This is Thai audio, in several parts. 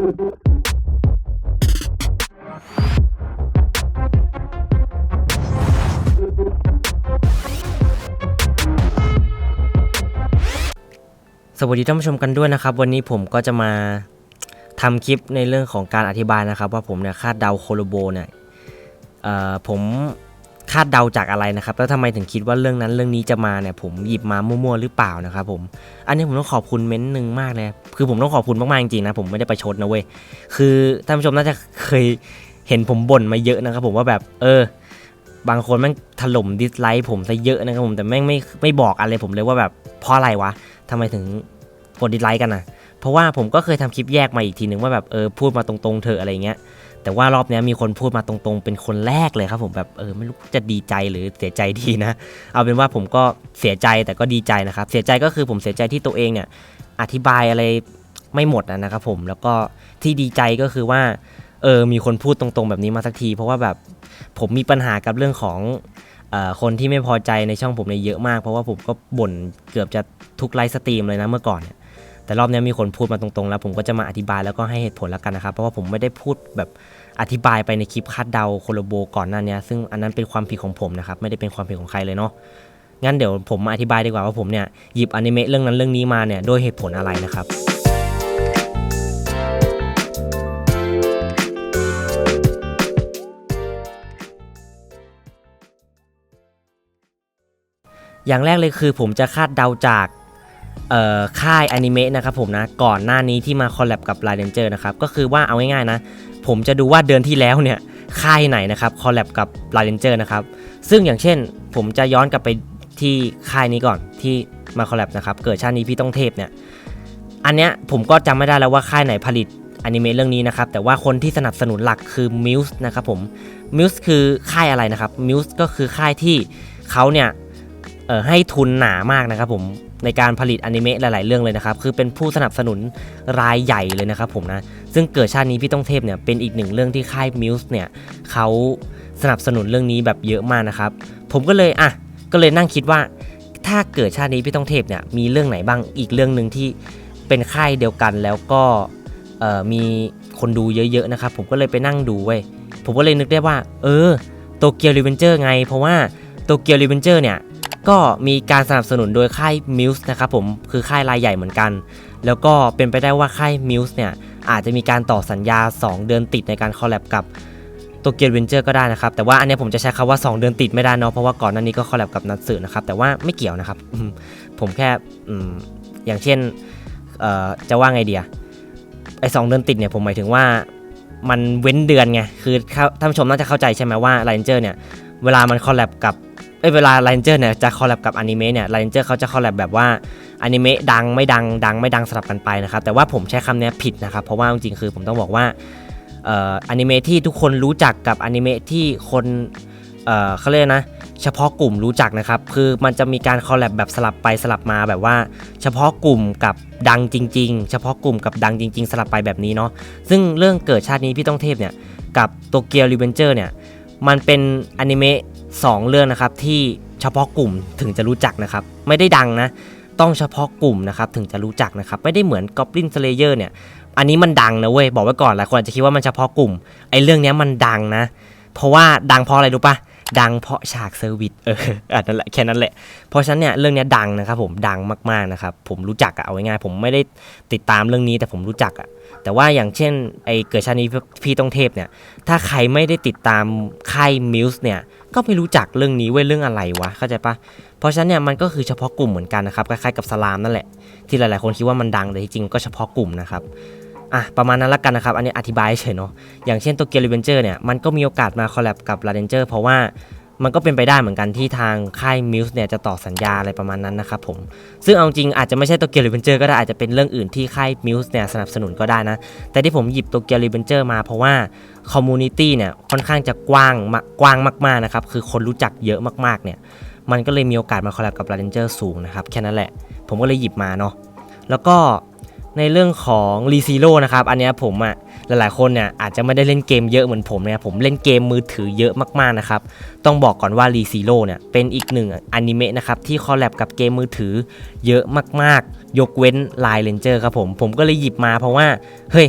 สวัสดีท่านผู้ชมกันด้วยนะครับ วันนี้ผมก็จะมาทำคลิปในเรื่องของการอธิบายนะครับ ว่าผมเนี่ยคาดเดาโคโลโบเนี่ยผม คาดเดาจากอะไรนะครับแล้วทำไมถึงคิดว่าเรื่องนั้นเรื่องนี้จะมาเนี่ยผมหยิบมามั่วๆหรือเปล่านะครับผมอันนี้ผมต้องขอบคุณเม้นต์หนึ่งมากเลยคือผมต้องขอบคุณมากๆจริงๆนะผมไม่ได้ประชดนะเว้ยคือท่านผู้ชมน่าจะเคยเห็นผมบ่นมาเยอะนะครับผมว่าแบบเออบางคนแม่งถล่มดิสไลค์ผมซะเยอะนะครับผมแต่แม่งไม่ไม่บอกอะไรผมเลยว่าแบบเพราะอะไรวะทำไมถึงกดดิสไลค์กันนะ เพราะว่าผมก็เคยทำคลิปแยกมาอีกทีนึงว่าแบบเออพูดมาตรงๆเถออะไรเงี้ย แต่ว่ารอบนี้มีคนพูดมาตรงๆ เป็นคนแรกเลยครับผมแบบเออไม่รู้จะดีใจหรือเสียใจดีนะ เอาเป็นว่าผมก็เสียใจแต่ก็ดีใจนะครับ เสียใจก็คือผมเสียใจที่ตัวเองเนี่ยอธิบายอะไรไม่หมดนะครับผมแล้วก็ที่ดีใจก็คือว่าเออมีคนพูดตรงๆแบบนี้มาสักที เพราะว่าแบบผมมีปัญหากับเรื่องของออคนที่ไม่พอใจในช่องผมเนี่ยเยอะมาก เพราะว่าผมก็บ่นเกือบจะทุกไลฟ์สตรีมเลยนะเมื่อก่อนเนี่ย แต่รอบนี้มีคนพูดมาตรงๆ แล้วผมก็จะมาอธิบายแล้วก็ให้เหตุผลแล้วกันนะครับ เพราะว่าผมไม่ได้พูดแบบอธิบายไปในคลิปคาดเดาโคโลโบก่อนหน้านี้ซึ่งอันนั้นเป็นความผิดของผมนะครับ ไม่ได้เป็นความผิดของใครเลยเนาะงั้นเดี๋ยวผมมาอธิบายดีกว่าว่าผมเนี่ยหยิบอนิเมะเรื่องนั้นเรื่องนี้มาเนี่ยโดยเหตุผลอะไรนะครับอย่างแรกเลยคือผมจะคาดเดาจาก ค่ายอนิเมะนะครับผมนะก่อนหน้านี้ที่มาคอลแลบกับ l ล n เ r นะครับก็คือว่าเอาง่ายๆนะ ผมจะดูว่าเดือนที่แล้วเนี่ยค่ายไหนนะครับคอลแลบกับ l ล n เ r นะครับซึ่งอย่างเช่นผมจะย้อนกลับไปที่ค่ายนี้ก่อนที่มาคอลแลบนะครับเกิดชาตินี้พี่ต้องเทพเนี่ยอันเนี้ยผมก็จำไม่ได้แล้วว่าค่ายไหนผลิตอนิเมะเรื่องนี้นะครับแต่ว่าคนที่สนับสนุนหลักคือ Muse นะครับผม Muse คือค่ายอะไรนะครับ Muse ก็คือค่ายที่เขาเนี่ย ให้ทุนหนามากนะครับผมในการผลิตอนิเมะหลาย ๆ เรื่องเลยนะครับ คือเป็นผู้สนับสนุนรายใหญ่เลยนะครับผมนะ ซึ่งเกิดชาตินี้พี่ต้องเทพเนี่ยเป็นอีกหนึ่งเรื่องที่ค่ายมิวส์เนี่ยเขาสนับสนุนเรื่องนี้แบบเยอะมากนะครับ ผมก็เลยอะก็เลยนั่งคิดว่า ถ้าเกิดชาตินี้พี่ต้องเทพเนี่ยมีเรื่องไหนบ้างอีกเรื่องหนึ่งที่เป็นค่ายเดียวกันแล้วก็มีคนดูเยอะ ๆ นะครับ ผมก็เลยไปนั่งดูเว้ยผมก็เลยนึกได้ว่า เออโตเกียวรีเวนเจอร์ไง เพราะว่าโตเกียวรีเวนเจอร์เนี่ย ก็มีการสนับสนุนโดยค่าย Muse นะครับผมคือค่ายรายใหญ่เหมือนกัน แล้วก็เป็นไปได้ว่าค่าย Muse เนี่ยอาจจะมีการต่อสัญญา 2 เดือนติดในการคอลแลบกับโตเกียวเวนเจอร์ก็ได้นะครับ แต่ว่าอันนี้ผมจะใช้คำว่า 2 เดือนติดไม่ได้เนาะเพราะว่าก่อนหน้านี้ก็คอลแลบกับนัทสึนะครับแต่ว่าไม่เกี่ยวนะครับ ผมแค่อย่างเช่นจะว่าไงเดียไอ้สองเดือนติดเนี่ยผมหมายถึงว่ามันเว้นเดือนไงคือท่านผู้ชมน่าจะเข้าใจใช่ไหมว่าไลนเจอร์เนี่ยเวลามันคอลแลบกับ เอ้ยเวลา r a n เจอร์เนี่ยจะคอลแลบกับอนิเมะเนี่ย r a n เจอร์เขาจะคอลแลบแบบว่าอนิเมะดังไม่ดังดังไม่ดังสลับกันไปนะครับแต่ว่าผมใช้คำเนี้ยผิดนะครับเพราะว่าจริงๆคือผมต้องบอกว่าเอ่ออนิเมะที่ทุกคนรู้จักกับอนิเมะที่คนเอ่อเขาเรียกนะเฉพาะกลุ่มรู้จักนะครับ คือมันจะมีการคอลแลบแบบสลับไปสลับมาแบบว่า เฉพาะกลุ่มกับดังจริง ๆ เฉพาะกลุ่มกับดังจริง ๆ สลับไปแบบนี้เนาะซึ่งเรื่องเกิดชาตินี้พี่ต้องเทพเนี่ยกับโตเกียวรีเวนเจอร์เนี่ยมันเป็นอนิเมะ สองเรื่องนะครับที่เฉพาะกลุ่มถึงจะรู้จักนะครับ ไม่ได้ดังนะ ต้องเฉพาะกลุ่มนะครับถึงจะรู้จักนะครับ ไม่ได้เหมือน Goblin Slayer เนี่ย อันนี้มันดังนะเว้ย บอกไว้ก่อนหลายคนอาจจะคิดว่ามันเฉพาะกลุ่ม ไอ้เรื่องเนี้ยมันดังนะ เพราะว่าดังเพราะอะไรรู้ปะดังเพราะฉากเซอร์วิส เอออันนั้นแหละแค่นั้นแหละ เพราะฉะนั้นเนี่ยเรื่องเนี้ยดังนะครับผม ดังมากๆนะครับ ผมรู้จักอะเอาง่ายๆผมไม่ได้ติดตามเรื่องนี้แต่ผมรู้จักอะแต่ว่าอย่างเช่นไอ้เกิดชาตินี้พี่ต้องเทพเนี่ย ถ้าใครไม่ได้ติดตามค่ายมิวส์เนี่ย ก็ไม่รู้จักเรื่องนี้เว้ยเรื่องอะไรวะเข้าใจปะเพราะฉะนั้นเนี่ยมันก็คือเฉพาะกลุ่มเหมือนกันนะครับคล้ายๆกับสลามนั่นแหละที่หลายๆคนคิดว่ามันดังแต่ที่จริงก็เฉพาะกลุ่มนะครับอะประมาณนั้นละกันนะครับ อันนี้อธิบายเฉยเนาะอย่างเช่นตัวเกียวรีเวนเจอร์เนี่ยมันก็มีโอกาสมาคอลแลบกับลาเดนเจอร์เพราะว่า มันก็เป็นไปได้เหมือนกันที่ทางค่ายมิวส์เนี่ยจะต่อสัญญาอะไรประมาณนั้นนะครับผม ซึ่งเอาจริงอาจจะไม่ใช่ตัวเกียวรีเวนเจอร์ก็ได้อาจจะเป็นเรื่องอื่นที่ค่ายมิวส์เนี่ยสนับสนุนก็ได้นะ แต่ที่ผมหยิบตัวเกียวรีเวนเจอร์มาเพราะว่าคอมมูนิตี้เนี่ยค่อนข้างจะกว้างมากกว้างมากๆนะครับคือคนรู้จักเยอะมากๆเนี่ยมันก็เลยมีโอกาสมาคอลแลบกับ r a n เจอร์สูงนะครับแค่นั้นแหละ ผมก็เลยหยิบมาเนาะแล้วก็ในเรื่องของรีซีโร่นะครับอันนี้ผมอะ หลายๆคนเนี่ยอาจจะไม่ได้เล่นเกมเยอะเหมือนผมนะครับผมเล่นเกมมือถือเยอะมากๆนะครับต้องบอกก่อนว่ารีซีโร่เนี่ยเป็นอีกหนึ่งอนิเมะนะครับที่คอลแลบกับเกมมือถือเยอะมากๆ ยกเว้นไลน์เลนเจอร์ครับผมผมก็เลยหยิบมาเพราะว่าเฮ้ย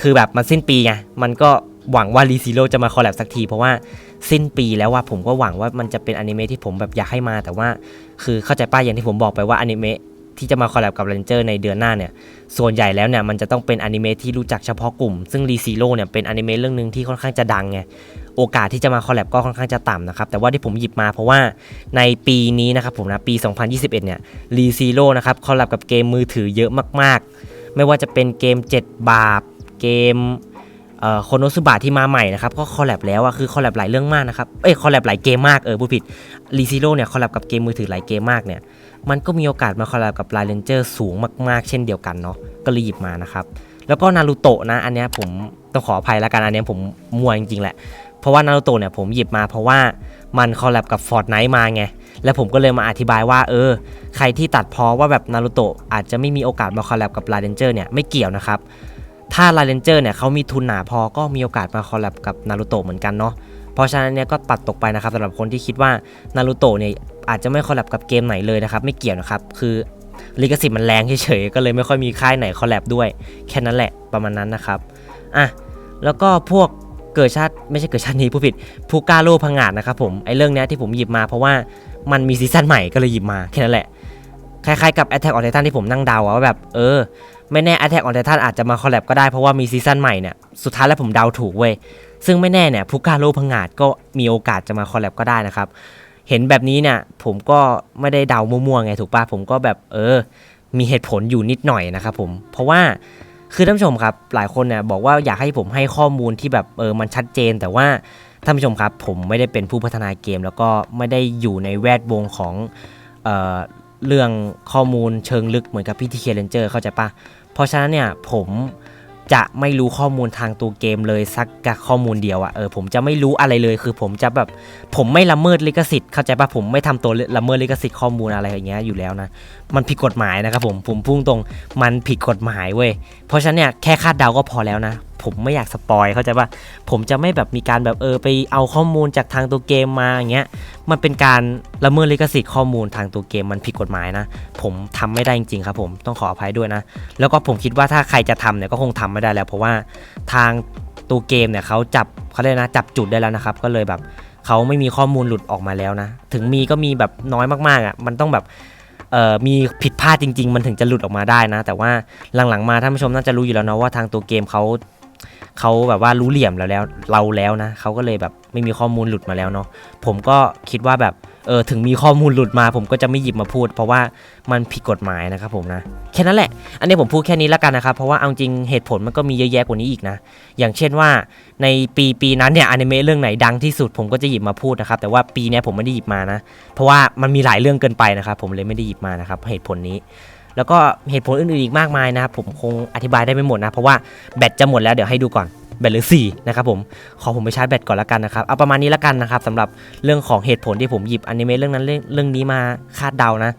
คือแบบมันสิ้นปีไงมันก็หวังว่ารีซิโร่จะมาคอลแลบสักทีเพราะว่าสิ้นปีแล้วว่าผมก็หวังว่ามันจะเป็นอนิเมะที่ผมแบบอยากให้มาแต่ว่า คือเข้าใจป้าอย่างที่ผมบอกไปว่าอนิเมะ ที่จะมาคอลแลบกับเรนเจอร์ในเดือนหน้าเนี่ย ส่วนใหญ่แล้วเนี่ยมันจะต้องเป็นอนิเมะที่รู้จักเฉพาะกลุ่ม ซึ่งรีซิโร่เนี่ยเป็นอนิเมะเรื่องหนึ่งที่ค่อนข้างจะดังไง โอกาสที่จะมาคอลแลบก็ค่อนข้างจะต่ำนะครับ แต่ว่าที่ผมหยิบมาเพราะว่าในปีนี้นะครับผมนะปี 2021 เนี่ยรีซิโร่นะครับคอลแลบกับเกมมือถือเยอะมากๆ ไม่ว่าจะเป็นเกม 7 บาป เกม โคโนสุบะที่มาใหม่นะครับก็คอลแลบแล้วอะคือคอลแลบหลายเรื่องมากนะครับเอ้ยคอลแลบหลายเกมมากเออพูดผิดรีซิโร่เนี่ยคอลแลบกับเกมมือถือหลายเกมมากเนี่ยมันก็มีโอกาสมาคอลแลบกับไลเลนเจอร์สูงมากๆ เช่นเดียวกันเนาะก็เลยหยิบมานะครับแล้วก็นารูโตะนะอันเนี้ยผมต้องขออภัยแล้วกันอันเนี้ยผมมัวจริงๆแหละเพราะว่านารูโตะเนี่ยผมหยิบมาเพราะว่ามันคอลแลบกับ Fortnite มาไงแล้วผมก็เลยมาอธิบายว่าเออ ใครที่ตัดพอว่าแบบนารูโตะอาจจะไม่มีโอกาสมาคอลแลบกับลาเรนเจอร์เนี่ยไม่เกี่ยวนะครับ ถ้าลาเรนเจอร์เนี่ยเขามีทุนหนาพอก็มีโอกาสมาคอลแลบกับนารูโตะเหมือนกันเนาะเพราะฉะนั้นเนี่ยก็ตัดตกไปนะครับสำหรับคนที่คิดว่านารูโตะเนี่ยอาจจะไม่คอลแลบกับเกมไหนเลยนะครับไม่เกี่ยวนะครับคือลิขสิทธิ์มันแรงเฉยๆก็เลยไม่ค่อยมีค่ายไหนคอลแลบด้วย แค่นั้นแหละประมาณนั้นนะครับอะแล้วก็พวกเกิดชาติไม่ใช่เกิดชาตินี้ผู้ผิดพูกาโลพังงาดนะครับผมไอ้เรื่องเนี้ยที่ผมหยิบมาเพราะว่ามันมีซีซั่นใหม่ก็เลยหยิบมาแค่นั้นแหละคล้ายๆกับ Attack on Titan ที่ผมนั่งเดาว่าแบบเออ ไม่แน่ Attack on Titan อาจจะมาคอลแลบก็ได้เพราะว่ามีซีซั่นใหม่เนี่ย สุดท้ายแล้วผมเดาถูกเว้ย ซึ่งไม่แน่เนี่ยพูกาโลพังงาดก็มีโอกาสจะมาคอลแลบก็ได้นะครับ เห็นแบบนี้เนี่ยผมก็ไม่ได้เดามั่วๆไงถูกปะผมก็แบบเออ มีเหตุผลอยู่นิดหน่อยนะครับผม เพราะว่าคือท่านผู้ชมครับ หลายคนเนี่ยบอกว่าอยากให้ผมให้ข้อมูลที่แบบเออมันชัดเจน แต่ว่าท่านผู้ชมครับผมไม่ได้เป็นผู้พัฒนาเกม แล้วก็ไม่ได้อยู่ในแวดวงของเอ่อเรื่องข้อมูลเชิงลึกเหมือนกับพี่ทีเคเลนเจอร์เข้าใจปะ เพราะฉะนั้นเนี่ยผมจะไม่รู้ข้อมูลทางตัวเกมเลยสักกข้อมูลเดียวอะเออผมจะไม่รู้อะไรเลยคือผมจะแบบผมไม่ละเมิดลิขสิทธิ์เข้าใจปะผมไม่ทำตัวละเมิดลิขสิทธิ์ข้อมูลอะไรอย่างเงี้ยอยู่แล้วนะมันผิดกฎหมายนะครับผมผมพุ่งตรงมันผิดกฎหมายเว้ยเพราะฉะนั้นเนี่ยแค่คาดเดาก็พอแล้วนะ ผมไม่อยากสปอยเข้าใจปะผมจะไม่แบบมีการแบบเออไปเอาข้อมูลจากทางตัวเกมมาอย่างเงี้ย มันเป็นการละเมิดลิขสิทธิ์ข้อมูลทางตัวเกมมันผิดกฎหมายนะ ผมทำไม่ได้จริงๆครับผมต้องขออภัยด้วยนะ แล้วก็ผมคิดว่าถ้าใครจะทำเนี่ยก็คงทำไม่ได้แล้ว เพราะว่าทางตัวเกมเนี่ยเขาจับเขาเรียกนะจับจุดได้แล้วนะครับ ก็เลยแบบเขาไม่มีข้อมูลหลุดออกมาแล้วนะ ถึงมีก็มีแบบน้อยมากๆอะมันต้องแบบเอ่อมีผิดพลาดจริง ๆ มันถึงจะหลุดออกมาได้นะ แต่ว่าหลังๆมาท่านผู้ชมน่าจะรู้อยู่แล้วนะว่าทางตัวเกมเขา เขาแบบว่ารู้เหลี่ยมแล้วแล้วเราแล้วนะเขาก็เลยแบบไม่มีข้อมูลหลุดมาแล้วเนาะผมก็คิดว่าแบบเออถึงมีข้อมูลหลุดมา ผมก็จะไม่หยิบมาพูด เพราะว่ามันผิดกฎหมายนะครับผมนะแค่นั้นแหละ อันนี้ผมพูดแค่นี้แล้วกันนะครับเพราะว่าเอาจริงเหตุผลมันก็มีเยอะแยะกว่านี้อีกนะอย่างเช่นว่าในปีปีนั้นเนี่ยอนิเมะเรื่องไหนดังที่สุดผมก็จะหยิบมาพูดนะครับแต่ว่าปีนี้ผมไม่ได้หยิบมานะ เพราะว่ามันมีหลายเรื่องเกินไปนะครับผมเลยไม่ได้หยิบมานะครับเหตุผลนี้ แล้วก็เหตุผลอื่นๆอีกมากมายนะครับผมคงอธิบายได้ไม่หมดนะ เพราะว่าแบตจะหมดแล้วเดี๋ยวให้ดูก่อนแบตเหลือ4นะครับผม ขอผมไปชาร์จแบตก่อนละกันนะครับ เอาประมาณนี้ละกันนะครับสำหรับเรื่องของเหตุผลที่ผมหยิบอนิเมะเรื่องนั้นเรื่องนี้มาคาดเดานะ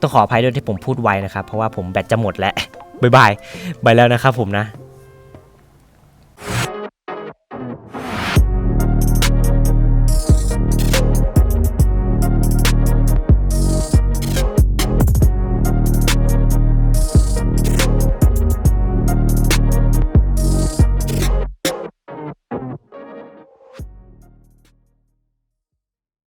ต้องขออภัยด้วยที่ผมพูดไวนะครับ เพราะว่าผมแบตจะหมดแล้ว บ๊ายบาย ไปแล้วนะครับผมนะ